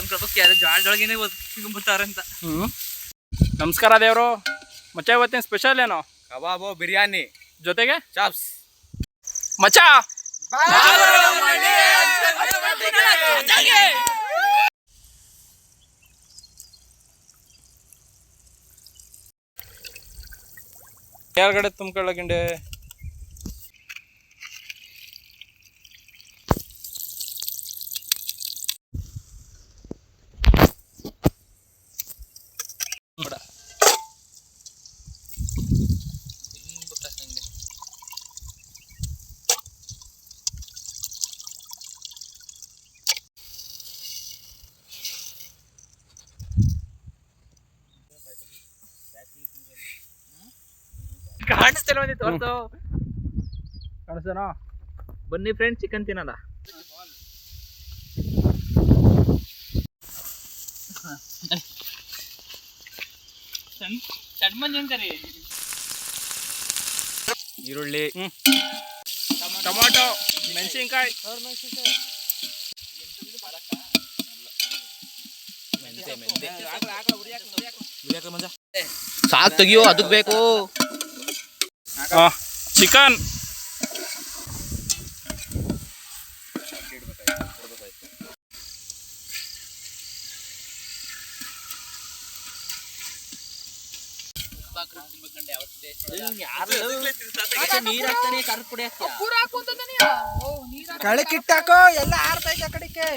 ಅನ್ಕೋಬೇಕು ಯಾರು ಜಾಳದೊಳಗೇನೆ ಸಿಗುಂಬುತ್ತಾರೆ ಅಂತ. ನಮಸ್ಕಾರ ದೇವ್ರು. ಮಚ್ಚ ಇವತ್ತಿನ ಸ್ಪೆಷಲ್ ಏನು? ಕಬಾಬು ಬಿರಿಯಾನಿ. ಜೊತೆಗೆ? ಚಾಪ್ಸ್. ಮಚ ಯಾರ್ಗಡೆ ತುಂಬ್ಕೊಳ್ಳಗಿಂಡೆ ಕಾಣಿಸ್ತಿಲ್ಲ ಬಂದಿ ತೋರ್ಸು ಕಾಣಿಸ್ತಾನೋ ಬನ್ನಿ ಫ್ರೆಂಡ್ ಚಿಕನ್ ತಿನ್ನಲ್ಲ ಅಂತಾರೆ ಈರುಳ್ಳಿ ಟೊಮಾಟೊ ಮೆಣಸಿನ್ಕಾಯಿ. ಸಾಕ್ ತೆಗಿಯೋ ಅದಕ್ಕೆ ಬೇಕು. ಚಿಕನ್. ನೀರ್ ಪುಡಿ ಹಾಕ್ತೀಯ ಕಳಕಿಟ್ಟಾಕೋ ಎಲ್ಲ ಆರ್ತೈತೆ ಆ ಕಡೆಗೆ.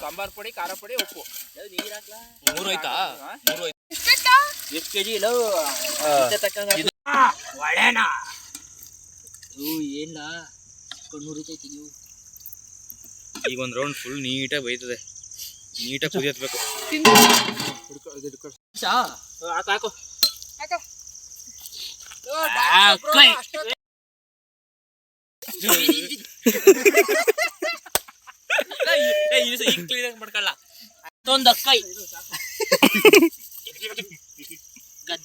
ಸಾಂಬಾರ್ ಪುಡಿ ಖಾರ ಪುಡಿ ಉಪ್ಪು. ಮೂರು ಆಯ್ತಾ? ಮೂರು ಎಷ್ಟು ಕೆಜಿ ಇಲ್ಲ. ಏನ ಕಣ್ಣೂರು ನೀವು. ಈಗ ಒಂದ್ ರೌಂಡ್ ಫುಲ್ ನೀಟಾಗಿ ಬೈತದೆ. ನೀಟಾಗಿ ಕುದಿಯತ್ಬೇಕು. ಹಾಕು. ಮಾಡ್ಕೊಳ್ಳ. ಒಂದು ಅಕ್ಕೈ.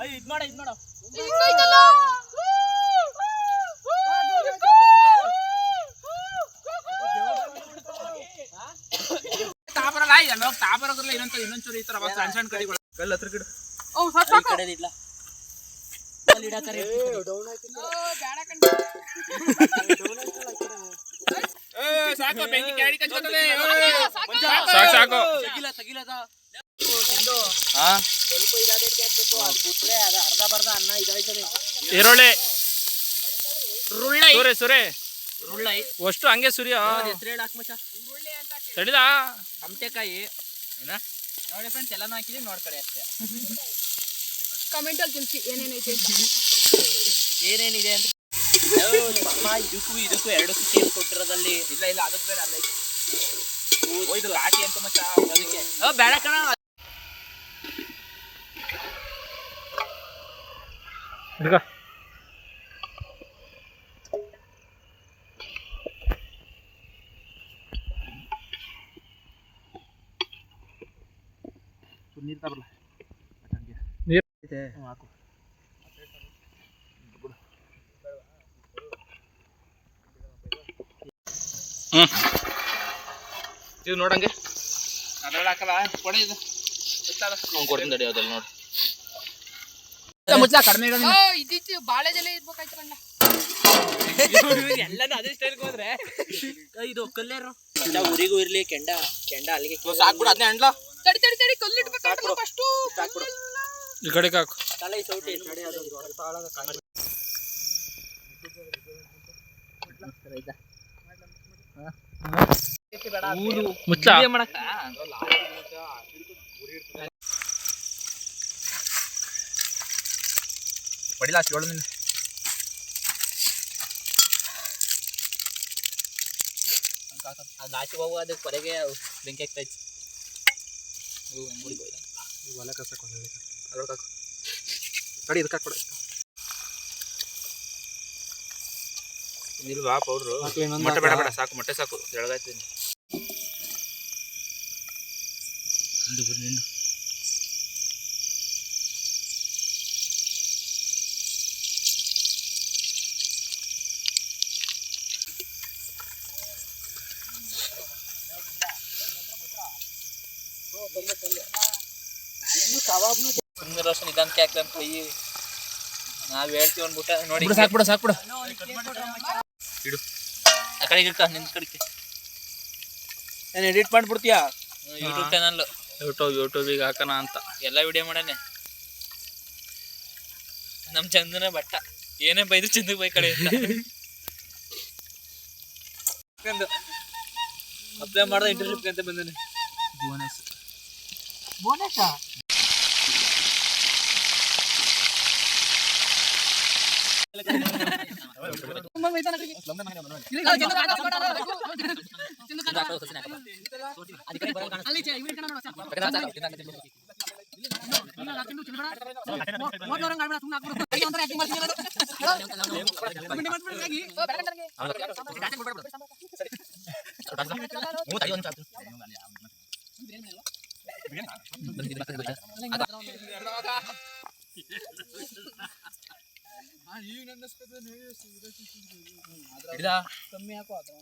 ಮುಚ್ಚಿಗ ಇದ್ ಮಾಡ ಇದ್ ಮಾಡ. ತಾಬರಲ್ಲ ಎಲ್ಲ ತಾಬರದ್ರಲ್ಲ ಇನ್ನೊಂದ್ ಇನ್ನೊಂಚೂರು ಈ ತರ ಸಣ್ಣ ಸಣ್ಣ ಕಡಿಗಳು. ಕಲ್ಲು ಹತ್ರ ಗಿಡ. ಈ ಕಡೆ ಇಲ್ಲ ಅಲ್ಲಿ ಇಡಾಕರೆ ಸಾಕು ಬೆಂಕಿ ಕ್ಯಾಡಿ ಸಾಕು. ಸಾಕು ಸಾಕು. ತಗಿಲ ತಗಿಲದ. ಈರುಳ್ಳಿ. ರುಳ್ಳೈ ಸುರಿ ಸುರಿ. ರುಳ್ಳೈ ಅಷ್ಟು ಹಂಗೆ ಸುರಿಯ. ಹಾಕ್ ತಡಿದ ಕಮಟೆಕಾಯಿ ಏನ? ನೋಡಿ ಫ್ರೆಂಡ್ಸ್ ಎಲ್ಲಾನು ಹಾಕಿದೀವಿ ನೋಡ್ಕಡೆ ಅಷ್ಟೇ. ಕಮೆಂಟಲ್ಲಿ ತಿಳಿಸಿ ಏನೇನೈತೆ ಅಂತ. ಏನೇನಿದೆ ಅಂತ ಅಮ್ಮ ಇದಕ್ಕೂ ಇದಕ್ಕೂ ಎರಡಕ್ಕೂ ಸೇರಿ ಕೊಟ್ಟಿರೋದಲ್ಲಿ. ಇಲ್ಲ ಇಲ್ಲ ಅದಕ್ಕೆ ಬೇರೆ ಅಲ್ಲ ಇದು ಘಾಟಿ ಅಂತ ಮಚ್ಚ ಅದಕ್ಕೆ. ಓ ಬೇಡ ಕಣ. ಹಿಡ್ಕ ನೀರು ತರಲ್ಲ ನೀರ್ ಹಾಕು ಇದು ನೋಡಂಗೆ. ಅದ್ರಲ್ಲಿ ಹಾಕಲ್ಲ ಕೊಡಿ ಇದು. ಅವ್ನು ಕೊಡ್ತೀನಿ ತಡಿ ಅದ್ರಲ್ಲಿ ನೋಡಿ. ಮುಚ್ಚ ಕಡಿಮೆ ಓ ಇದ್ದಿತ್ತು ಬಾಳೆ ಜಲೆ ಇರ್ಬೇಕಾಯ್ತು ಕಣ್ಣ ಎಲ್ಲಾನು ಅದೇ ಸ್ಟೈಲ್ಗೆ ಹೋದ್ರೆ. ಇದು ಕಲ್ಲೇರು ಊರಿಗೂ ಇರ್ಲಿ ಕೆಂಡ ಕೆಂಡ ಅಲ್ಲಿಗೆ ಸಾಕ್ಬಿಡು ಅದನ್ನೇ ತಡಿ ತಡಿ ತಡಿ ಕಲ್ಲು ಇಡ್ಬೇಕಾಯ್ತು ಫಸ್ಟು ಈ ಕಡೆಗೆ ಹಾಕು ತಲೆ ಸೌಟಿ ನೋಡಿ ಅದು. ಮುಚ್ಚ ಮಾಡಕ್ಕ. ಬಡಿಲ ಏಳು ನಿನ್ನ ಅದು ಆಚೆ ಹೋಗುವ ಅದಕ್ಕೆ ಹೊರಗೆ ಬೆಂಕಿ ಆಗ್ತಾ ಇತ್ತು. ಒಲೆ ಕಸಕ್ಕೆ ಅದ್ರೊಳಗೆ ಹಾಕು. ತಡಿ ಇದಕ್ಕೆ ಹಾಕ್ಬಿಡ. ಇಲ್ವಾ ಪೌಡ್ರು ಮೊಟ್ಟೆ ಬೇಡ ಬೇಡ ಸಾಕು ಮೊಟ್ಟೆ ಸಾಕು. ಎಳಗಾಯ್ತೀನಿ ನಿಂಡು ಸುಮ್ಮನೆ ರೋಷನ್ ಇದಂತೆ ಹಾಕ್ಲಂತ ಕೈ. ನಾವ್ ಹೇಳ್ತೀವಿ ಅಂದ್ಬಿಟ್ಟ ನೋಡಿ. ಬಿಡು ಸಾಕ್ಬಿಡು ಸಾಕ್ಬಿಡು ಆ ಕಡೆ ಇಡ್ಕ ನಿನ್ ಕಡೆಗೆ. ಏನು ಎಡಿಟ್ ಮಾಡ್ಬಿಡ್ತೀಯಾ? ಯೂಟ್ಯೂಬ್ ಚಾನಲ್ ಯೂಟ್ಯೂಬ್ ಯೂಟ್ಯೂಬಿಗೆ ಹಾಕೋಣ ಅಂತ. ಎಲ್ಲ ವಿಡಿಯೋ ಮಾಡಾನೆ. ನಮ್ ಚಂದನ ಬಟ್ಟ. ಏನೇ ಬೈದು ಚಂದ ಬೈ ಕಡೆ ಅಪ್ಲೈ ಮಾಡ್ದೆ ಇಂಟರ್ನ್ಶಿಪ್ ಅಂತ ಬಂದೇನೆ. Bona siya. Mau main tanah ಕಮ್ಮಿ ಹಾಕೋ ಅದ್ರ